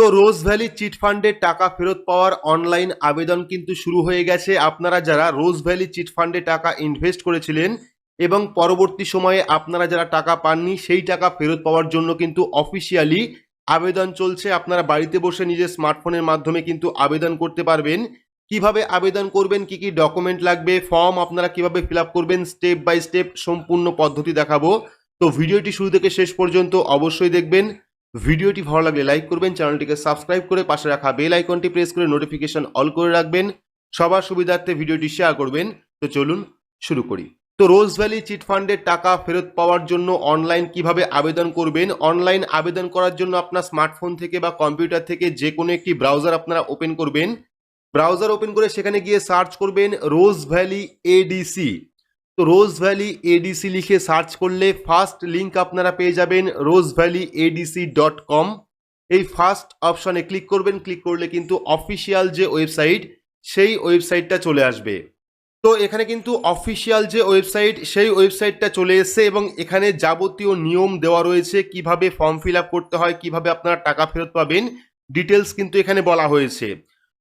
তো রোজ valley cheat ফান্ডের টাকা ফেরত পাওয়ার অনলাইন আবেদন কিন্তু শুরু হয়ে গেছে। আপনারা যারা রোজ ভ্যালি চিট ফান্ডে টাকা ইনভেস্ট করেছিলেন এবং পরবর্তী সময়ে আপনারা যারা টাকা পাননি, সেই টাকা ফেরত পাওয়ার জন্য কিন্তু অফিসিয়ালি আবেদন চলছে। আপনারা বাড়িতে বসে নিজের স্মার্টফোনের মাধ্যমে কিন্তু আবেদন করতে পারবেন। কীভাবে আবেদন করবেন, কি কি ডকুমেন্ট লাগবে ফর্ম আপনারা কীভাবে ফিল করবেন স্টেপ বাই স্টেপ সম্পূর্ণ পদ্ধতি দেখাবো। তো ভিডিওটি শুরু থেকে শেষ পর্যন্ত অবশ্যই দেখবেন। ভিডিওটি ভালো লাগলে লাইক করবেন, চ্যানেলটিকে সাবস্ক্রাইব করে পাশে রাখা বেল আইকনটি প্রেস করে নোটিফিকেশন অল করে রাখবেন। সবার সুবিধার্থে ভিডিওটি শেয়ার করবেন। তো চলুন শুরু করি। তো রোজ ভ্যালি চিট ফান্ডের টাকা ফেরত পাওয়ার জন্য অনলাইন কীভাবে আবেদন করবেন? অনলাইন আবেদন করার জন্য আপনার স্মার্টফোন থেকে বা কম্পিউটার থেকে যে কোনো একটি ব্রাউজার আপনারা ওপেন করবেন। ব্রাউজার ওপেন করে সেখানে গিয়ে সার্চ করবেন রোজ ভ্যালি এডিসি। তো রোজ ভ্যালি এডিসি লিখে সার্চ করলে ফার্স্ট লিংক আপনারা পেয়ে যাবেন rose valley ADC dot com এই ফার্স্ট অপশনে ক্লিক করবেন, ক্লিক করলে কিন্তু অফিসিয়াল যে ওয়েবসাইট, সেই ওয়েবসাইটটা চলে আসবে। তো এখানে কিন্তু অফিসিয়াল যে ওয়েবসাইট, সেই ওয়েবসাইটটা চলে এসেছে এবং এখানে যাবতীয় নিয়ম দেওয়া রয়েছে, কীভাবে ফর্ম ফিল করতে হয়, কীভাবে আপনারা টাকা ফেরত পাবেন ডিটেলস কিন্তু এখানে বলা হয়েছে।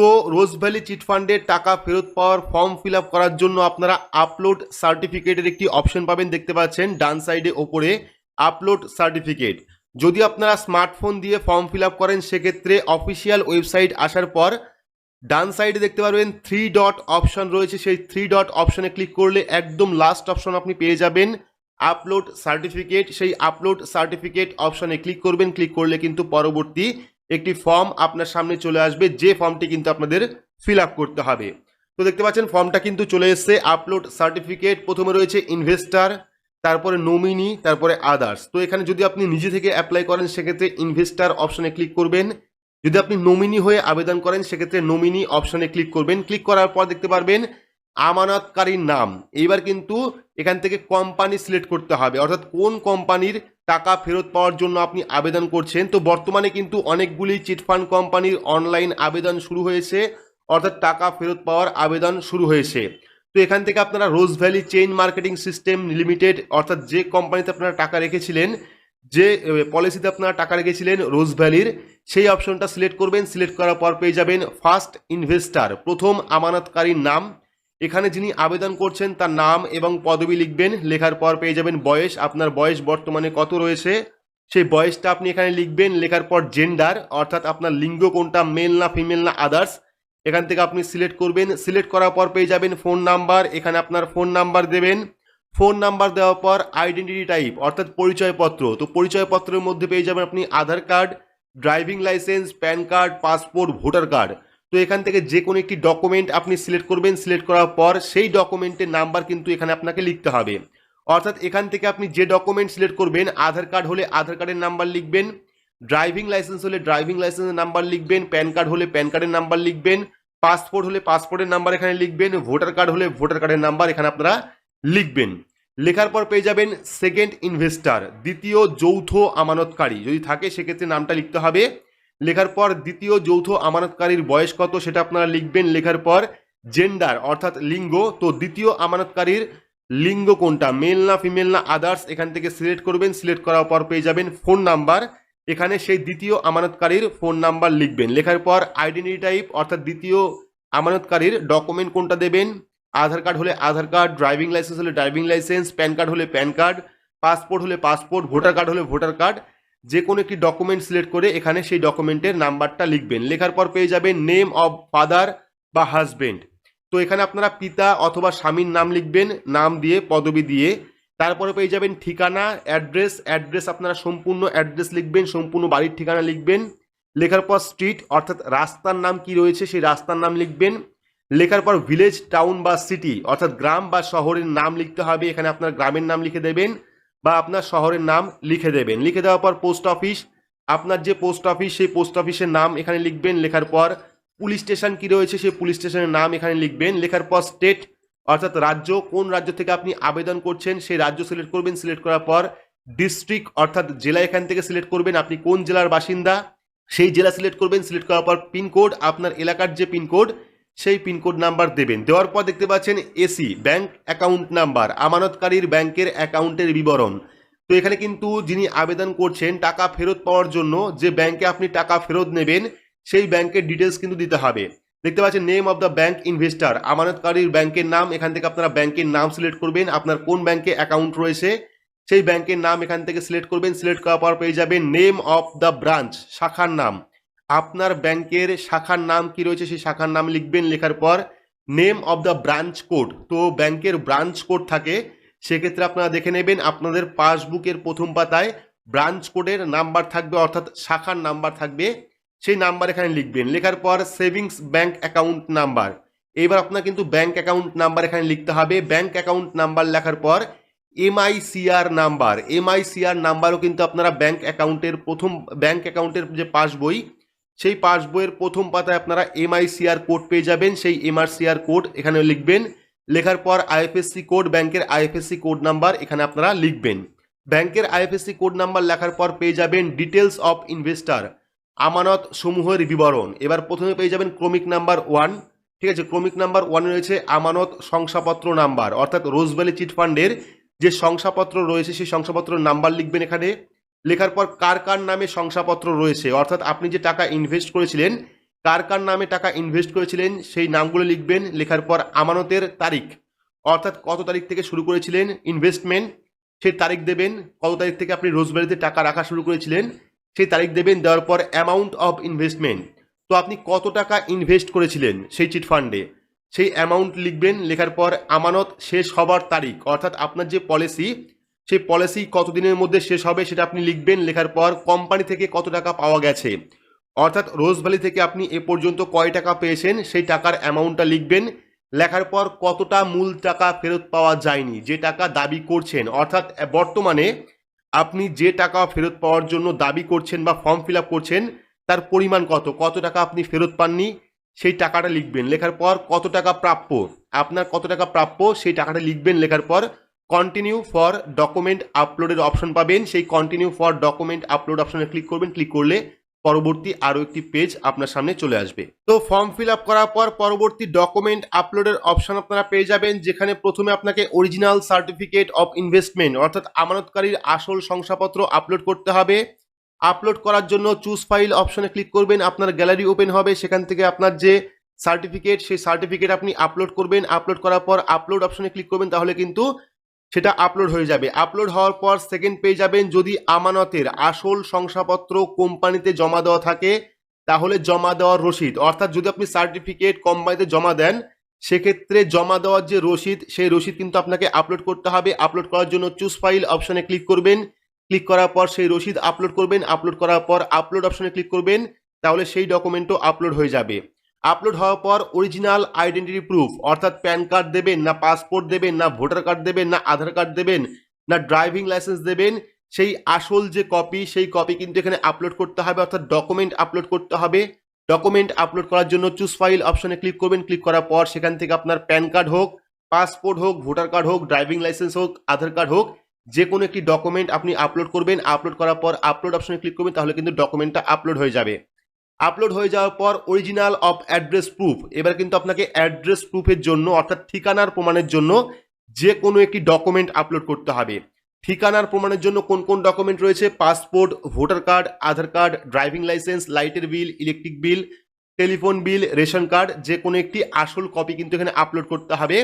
তো রোজ ভ্যালি চিট ফান্ডের টাকা ফেরত পাওয়ার ফর্ম ফিল আপ করার জন্য আপনারা আপলোড সার্টিফিকেটের একটি অপশন পাবেন, দেখতে পাচ্ছেন, ডান সাইডে ওপরে আপলোড সার্টিফিকেট। যদি আপনারা স্মার্টফোন দিয়ে ফর্ম ফিল আপ করেন, সেক্ষেত্রে অফিসিয়াল ওয়েবসাইট আসার পর ডান সাইডে দেখতে পারবেন থ্রি ডট অপশন রয়েছে। সেই থ্রি ডট অপশনে ক্লিক করলে একদম লাস্ট অপশন আপনি পেয়ে যাবেন, আপলোড সার্টিফিকেট। সেই আপলোড সার্টিফিকেট অপশনে ক্লিক করবেন, ক্লিক করলে কিন্তু পরবর্তী একটি ফর্ম আপনার সামনে চলে আসবে, যে ফর্মটি কিন্তু আপনাদের ফিল আপ করতে হবে। তো দেখতে পাচ্ছেন ফর্মটা কিন্তু চলে এসেছে আপলোড সার্টিফিকেট প্রথমে রয়েছে ইনভেস্টার তারপরে নমিনি তারপরে আদার্স তো এখানে যদি আপনি নিজে থেকে অ্যাপ্লাই করেন, সেক্ষেত্রে ইনভেস্টার অপশনে ক্লিক করবেন। যদি আপনি নমিনি হয়ে আবেদন করেন, সেক্ষেত্রে নমিনি অপশনে ক্লিক করবেন। ক্লিক করার পর দেখতে পারবেন, আমানতকারীর নাম। এইবার কিন্তু এখান থেকে কোম্পানি সিলেক্ট করতে হবে। অর্থাৎ কোন কোম্পানির টাকা ফেরত পাওয়ার জন্য আপনি আবেদন করছেন। তো বর্তমানে কিন্তু অনেকগুলি চিটফান্ড কোম্পানির অনলাইন আবেদন শুরু হয়েছে, অর্থাৎ টাকা ফেরত পাওয়ার আবেদন শুরু হয়েছে। তো এখান থেকে আপনারা rose valley chain marketing system limited, অর্থাৎ যে কোম্পানিতে আপনারা টাকা রেখেছিলেন, যে পলিসিতে আপনারা টাকা রেখেছিলেন রোজ ভ্যালির, সেই অপশনটা সিলেক্ট করবেন। সিলেক্ট করার পর পেয়ে যাবেন ফার্স্ট ইনভেস্টার। প্রথম আমানতকারীর নাম এখানে যিনি আবেদন করছেন তার নাম এবং পদবি লিখবেন। লেখার পর পেয়ে যাবেন বয়স। আপনার বয়স বর্তমানে কত রয়েছে? সেই বয়সটা আপনি এখানে লিখবেন। লেখার পর জেন্ডার অর্থাৎ আপনার লিঙ্গ কোনটা মেল না ফিমেল না আদার্স এখান থেকে আপনি সিলেক্ট করবেন। সিলেক্ট করার পর পেয়ে যাবেন ফোন নাম্বার এখানে আপনার ফোন নাম্বার দেবেন। ফোন নাম্বার দেওয়ার পর আইডেন্টিটি টাইপ অর্থাৎ পরিচয়পত্র। তো পরিচয়পত্রের মধ্যে পেয়ে যাবেন আপনি Aadhaar card driving licence PAN card passport voter card তো এখান থেকে যে কোনো একটি ডকুমেন্ট আপনি সিলেক্ট করবেন সিলেক্ট করার পর সেই ডকুমেন্টের নাম্বার কিন্তু এখানে আপনাকে লিখতে হবে। অর্থাৎ এখান থেকে আপনি যে ডকুমেন্ট সিলেক্ট করবেন, আধার কার্ড হলে আধার কার্ডের নাম্বার লিখবেন ড্রাইভিং লাইসেন্স হলে ড্রাইভিং লাইসেন্সের নাম্বার লিখবেন প্যান কার্ড হলে প্যান কার্ডের নাম্বার লিখবেন পাসপোর্ট হলে পাসপোর্টের নাম্বার এখানে লিখবেন ভোটার কার্ড হলে ভোটার কার্ডের নাম্বার এখানে আপনারা লিখবেন। লেখার পর পেয়ে যাবেন সেকেন্ড ইনভেস্টার দ্বিতীয় যৌথ আমানতকারী। যদি থাকে, সেক্ষেত্রে নামটা লিখতে হবে লেখার পর দ্বিতীয় যৌথ আমানতকারীর বয়স কত সেটা আপনারা লিখবেন লেখার পর জেন্ডার অর্থাৎ লিঙ্গ। তো দ্বিতীয় আমানতকারীর লিঙ্গ কোনটা? মেল না ফিমেল না আদার্স এখান থেকে সিলেক্ট করবেন সিলেক্ট করার পর পেয়ে যাবেন ফোন নাম্বার এখানে সেই দ্বিতীয় আমানতকারীর ফোন নাম্বার লিখবেন। লেখার পর আইডেন্টি টাইপ অর্থাৎ দ্বিতীয় আমানতকারীর ডকুমেন্ট কোনটা দেবেন? আধার কার্ড হলে আধার কার্ড ড্রাইভিং লাইসেন্স হলে ড্রাইভিং লাইসেন্স প্যান কার্ড হলে প্যান কার্ড পাসপোর্ট হলে পাসপোর্ট ভোটার কার্ড হলে ভোটার কার্ড যে কোনো একটি ডকুমেন্ট সিলেক্ট করে এখানে সেই ডকুমেন্টের নাম্বারটা লিখবেন। লেখার পর পেয়ে যাবেন নেম অব ফাদার বা হাজবেন্ড তো এখানে আপনারা পিতা অথবা স্বামীর নাম লিখবেন, নাম দিয়ে, পদবি দিয়ে। তারপরে পেয়ে যাবেন ঠিকানা অ্যাড্রেস অ্যাড্রেস আপনারা সম্পূর্ণ অ্যাড্রেস লিখবেন, সম্পূর্ণ বাড়ির ঠিকানা লিখবেন। লেখার পর স্ট্রিট অর্থাৎ রাস্তার নাম কি রয়েছে সেই রাস্তার নাম লিখবেন। লেখার পর ভিলেজ টাউন বা সিটি অর্থাৎ গ্রাম বা শহরের নাম লিখতে হবে, এখানে আপনার গ্রামের নাম লিখে দেবেন। বা আপনার শহরের নাম লিখে দেবেন। লিখে দেওয়ার পর পোস্ট অফিস আপনার যে পোস্ট অফিস সেই পোস্ট অফিসের নাম এখানে লিখবেন। লেখার পর পুলিশ স্টেশন কি রয়েছে, সেই পুলিশ স্টেশনের নাম এখানে লিখবেন। লেখার পর স্টেট অর্থাৎ রাজ্য, কোন রাজ্য থেকে আপনি আবেদন করছেন, সেই রাজ্য সিলেক্ট করবেন। সিলেক্ট করার পর ডিস্ট্রিক্ট অর্থাৎ জেলা এখান থেকে সিলেক্ট করবেন। আপনি কোন জেলার বাসিন্দা, সেই জেলা সিলেক্ট করবেন। সিলেক্ট করার পর পিনকোড আপনার এলাকার যে পিনকোড সেই পিনকোড নাম্বার দেবেন। দেওয়ার পর দেখতে পাচ্ছেন এসি ব্যাংক অ্যাকাউন্ট নাম্বার আমানতকারীর ব্যাংকের অ্যাকাউন্টের বিবরণ। তো এখানে কিন্তু যিনি আবেদন করছেন, টাকা ফেরত পাওয়ার জন্য যে ব্যাংকে আপনি টাকা ফেরত নেবেন, সেই ব্যাংকের ডিটেলস কিন্তু দিতে হবে। দেখতে পাচ্ছেন name of the bank investor আমানতকারীর ব্যাংকের নাম, এখান থেকে আপনারা ব্যাংকের নাম সিলেক্ট করবেন, আপনার কোন ব্যাংকে অ্যাকাউন্ট রয়েছে, সেই ব্যাংকের নাম এখান থেকে সিলেক্ট করবেন সিলেক্ট করার পর পেয়ে যাবেন নেম অফ দ্য ব্রাঞ্চ শাখার নাম। আপনার ব্যাংকের শাখার নাম কি রয়েছে? সেই শাখার নাম লিখবেন। লেখার পর name of the branch code তো ব্যাংকের ব্রাঞ্চ কোড থাকে। সেক্ষেত্রে আপনারা দেখে নেবেন আপনাদের পাসবুকের প্রথম পাতায় ব্রাঞ্চ কোডের নাম্বার থাকবে, অর্থাৎ শাখার নাম্বার থাকবে। সেই নাম্বার এখানে লিখবেন। লেখার পর সেভিংস ব্যাংক অ্যাকাউন্ট নাম্বার এবার আপনার কিন্তু ব্যাংক অ্যাকাউন্ট নাম্বার এখানে লিখতে হবে। ব্যাংক অ্যাকাউন্ট নাম্বার লেখার পর এমআইসিআর নাম্বার এমআইসিআর নাম্বারও কিন্তু আপনারা ব্যাংক অ্যাকাউন্টের প্রথম ব্যাংক অ্যাকাউন্টের যে পাসবই সেই পাসবইয়ের প্রথম পাতায় আপনারা এমআইসিআর কোড পেয়ে যাবেন। সেই এমআরসিআর কোড এখানে লিখবেন। লেখার পর আইএফএসসি কোড ব্যাংকের আইএফএসসি কোড নাম্বার এখানে আপনারা লিখবেন। ব্যাংকের আইএফএসসি কোড নাম্বার লেখার পর পেয়ে যাবেন ডিটেলস অফ ইনভেস্টার আমানত সমূহের বিবরণ। এবার প্রথমে পেয়ে যাবেন ক্রমিক নাম্বার ওয়ান ঠিক আছে, ক্রমিক নাম্বার ওয়ানে রয়েছে আমানত শংসাপত্র নাম্বার, অর্থাৎ রোজভ্যালি চিট ফান্ডের যে শংসাপত্র রয়েছে, সেই শংসাপত্র নাম্বার লিখবেন এখানে। লেখার পর কার কার নামে শংসাপত্র রয়েছে? অর্থাৎ আপনি যে টাকা ইনভেস্ট করেছিলেন, কার কার নামে টাকা ইনভেস্ট করেছিলেন, সেই নামগুলো লিখবেন, লেখার পর আমানতের তারিখ, অর্থাৎ কত তারিখ থেকে শুরু করেছিলেন ইনভেস্টমেন্ট সেই তারিখ দেবেন, কত তারিখ থেকে আপনি রোজভ্যালিতে টাকা রাখা শুরু করেছিলেন, সেই তারিখ দেবেন, দেওয়ার পর অ্যামাউন্ট অফ ইনভেস্টমেন্ট তো আপনি কত টাকা ইনভেস্ট করেছিলেন সেই চিট ফান্ডে? সেই অ্যামাউন্ট লিখবেন, লেখার পর আমানত শেষ হবার তারিখ, অর্থাৎ আপনার যে পলিসি সেই পলিসি কতদিনের মধ্যে শেষ হবে সেটা আপনি লিখবেন। লেখার পর কোম্পানি থেকে কত টাকা পাওয়া গেছে। অর্থাৎ রোজ ভ্যালি থেকে আপনি এ পর্যন্ত কয় টাকা পেয়েছেন সেই টাকার অ্যামাউন্টটা লিখবেন। লেখার পর কতটা মূল টাকা ফেরত পাওয়া যায়নি, যে টাকা দাবি করছেন। অর্থাৎ বর্তমানে আপনি যে টাকা ফেরত পাওয়ার জন্য দাবি করছেন বা ফর্ম ফিল করছেন, তার পরিমাণ কত? কত টাকা আপনি ফেরত পাননি? সেই টাকাটা লিখবেন। লেখার পর কত টাকা প্রাপ্য? আপনার কত টাকা প্রাপ্য? সেই টাকাটা লিখবেন। লেখার পর কন্টিনিউ ফর ডকুমেন্ট আপলোডের অপশন পাবেন। সেই কন্টিনিউ ফর ডকুমেন্ট আপলোড অপশনে ক্লিক করবেন। ক্লিক করলে পরবর্তী আরও একটি পেজ আপনার সামনে চলে আসবে। তো ফর্ম ফিল আপ করার পর পরবর্তী ডকুমেন্ট আপলোডের অপশন আপনারা পেয়ে যাবেন, যেখানে প্রথমে আপনাকে অরিজিনাল সার্টিফিকেট অফ ইনভেস্টমেন্ট অর্থাৎ আমানতকারীর আসল শংসাপত্র আপলোড করতে হবে। আপলোড করার জন্য চুজ ফাইল অপশনে ক্লিক করবেন, আপনার গ্যালারি ওপেন হবে। সেখান থেকে আপনার যে সার্টিফিকেট সেই সার্টিফিকেট আপনি আপলোড করবেন। আপলোড করার পর আপলোড অপশনে ক্লিক করবেন, তাহলে কিন্তু সেটা আপলোড হয়ে যাবে। আপলোড হওয়ার পর সেকেন্ড পেয়ে যাবেন যদি আমানতের আসল শংসাপত্র কোম্পানিতে জমা দেওয়া থাকে, তাহলে জমা দেওয়ার রসিদ। অর্থাৎ যদি আপনি সার্টিফিকেট কোম্পানিতে জমা দেন, সেক্ষেত্রে জমা দেওয়ার যে রসিদ, সেই রসিদ কিন্তু আপনাকে আপলোড করতে হবে। আপলোড করার জন্য চুজ ফাইল অপশনে ক্লিক করবেন। ক্লিক করার পর সেই রসিদ আপলোড করবেন। আপলোড করার পর আপলোড অপশনে ক্লিক করবেন। তাহলে সেই ডকুমেন্টও আপলোড হয়ে যাবে। আপলোড হওয়ার পর অরিজিনাল আইডেন্টিটি প্রুফ, অর্থাৎ প্যান কার্ড দেবেন, না পাসপোর্ট দেবেন, না ভোটার কার্ড দেবেন, না আধার কার্ড দেবেন, না ড্রাইভিং লাইসেন্স দেবেন, সেই আসল যে কপি, সেই কপি কিন্তু এখানে আপলোড করতে হবে, অর্থাৎ ডকুমেন্ট আপলোড করতে হবে। ডকুমেন্ট আপলোড করার জন্য চুজ ফাইল অপশনে ক্লিক করবেন ক্লিক করার পর সেখান থেকে আপনার প্যান কার্ড হোক, পাসপোর্ট হোক, ভোটার কার্ড হোক, ড্রাইভিং লাইসেন্স হোক, আধার কার্ড হোক, যে কোনো একটি ডকুমেন্ট আপনি আপলোড করবেন আপলোড করার পর আপলোড অপশনে ক্লিক করবেন, তাহলে কিন্তু ডকুমেন্টটা আপলোড হয়ে যাবে। আপলোড হয়ে যাওয়ার পর অরিজিনাল অফ অ্যাড্রেস প্রুফ এবার কিন্তু আপনাকে অ্যাড্রেস প্রুফের জন্য, অর্থাৎ ঠিকানার প্রমাণের জন্য যে কোনো একটি ডকুমেন্ট আপলোড করতে হবে। ঠিকানার প্রমাণের জন্য কোন কোন ডকুমেন্ট রয়েছে? Passport voter card Aadhaar card driving licence লাইটের bill electric bill telephone bill ration card যে কোনো একটি আসল কপি কিন্তু এখানে আপলোড করতে হবে।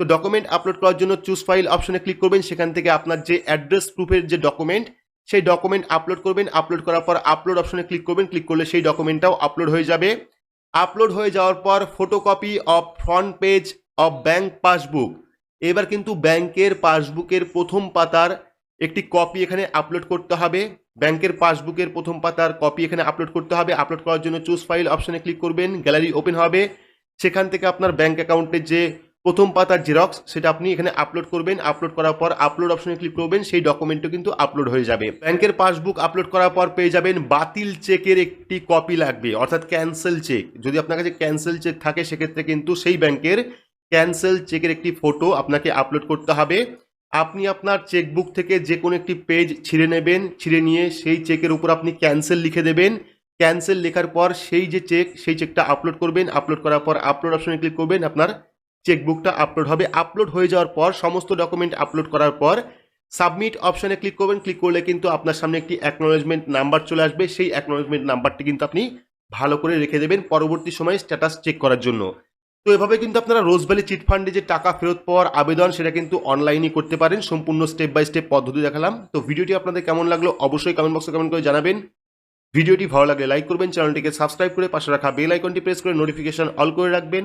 তো ডকুমেন্ট আপলোড করার জন্য চুজ ফাইল অপশনে ক্লিক করবেন। সেখান থেকে আপনার যে অ্যাড্রেস প্রুফের যে ডকুমেন্ট সেই ডকুমেন্ট আপলোড করবেন আপলোড করার পর আপলোড অপশনে ক্লিক করবেন ক্লিক করলে সেই ডকুমেন্টটাও আপলোড হয়ে যাবে। আপলোড হয়ে যাওয়ার পর photocopy of front page of bank passbook এবার কিন্তু ব্যাংকের পাসবুকের প্রথম পাতার একটি কপি এখানে আপলোড করতে হবে। ব্যাংকের পাসবুকের প্রথম পাতার কপি এখানে আপলোড করতে হবে। আপলোড করার জন্য চুজ ফাইল অপশনে ক্লিক করবেন গ্যালারি ওপেন হবে। সেখান থেকে আপনার ব্যাংক অ্যাকাউন্টের যে প্রথম পাতার জেরক্স সেটা আপনি এখানে আপলোড করবেন। আপলোড করার পর আপলোড অপশনে ক্লিক করবেন, সেই ডকুমেন্টও কিন্তু আপলোড হয়ে যাবে। ব্যাংকের পাসবুক আপলোড করার পর পেয়ে যাবেন বাতিল চেকের একটি কপি লাগবে, অর্থাৎ ক্যান্সেল চেক যদি আপনার কাছে ক্যান্সেল চেক থাকে, সেক্ষেত্রে কিন্তু সেই ব্যাংকের ক্যান্সেল চেকের একটি ফটো আপনাকে আপলোড করতে হবে। আপনি আপনার চেকবুক থেকে যে কোনো একটি পেজ ছিঁড়ে নেবেন, ছিঁড়ে নিয়ে সেই চেকের উপর আপনি ক্যান্সেল লিখে দেবেন। ক্যান্সেল লেখার পর সেই যে চেক সেই চেকটা আপলোড করবেন। আপলোড করার পর আপলোড অপশনে ক্লিক করবেন, আপনার চেকবুকটা আপলোড হবে। আপলোড হয়ে যাওয়ার পর, সমস্ত ডকুমেন্ট আপলোড করার পর সাবমিট অপশানে ক্লিক করবেন। ক্লিক করলে কিন্তু আপনার সামনে একটি অ্যাকনোলেজমেন্ট নাম্বার চলে আসবে। সেই অ্যাকনোলেজমেন্ট নাম্বারটি কিন্তু আপনি ভালো করে রেখে দেবেন পরবর্তী সময়ে স্ট্যাটাস চেক করার জন্য। তো এভাবে কিন্তু আপনারা রোজভ্যালি চিট ফান্ডে যে টাকা ফেরত পাওয়ার আবেদন, সেটা কিন্তু অনলাইনে করতে পারেন। সম্পূর্ণ স্টেপ বাই স্টেপ পদ্ধতি দেখালাম। তো ভিডিওটি আপনাদের কেমন লাগল অবশ্যই কমেন্ট বক্সে কমেন্ট করে জানাবেন। ভিডিওটি ভালো লাগলে লাইক করবেন চ্যানেলটিকে সাবস্ক্রাইব করে পাশে রাখা বেল আইকনটি প্রেস করে নোটিফিকেশন অল করে রাখবেন।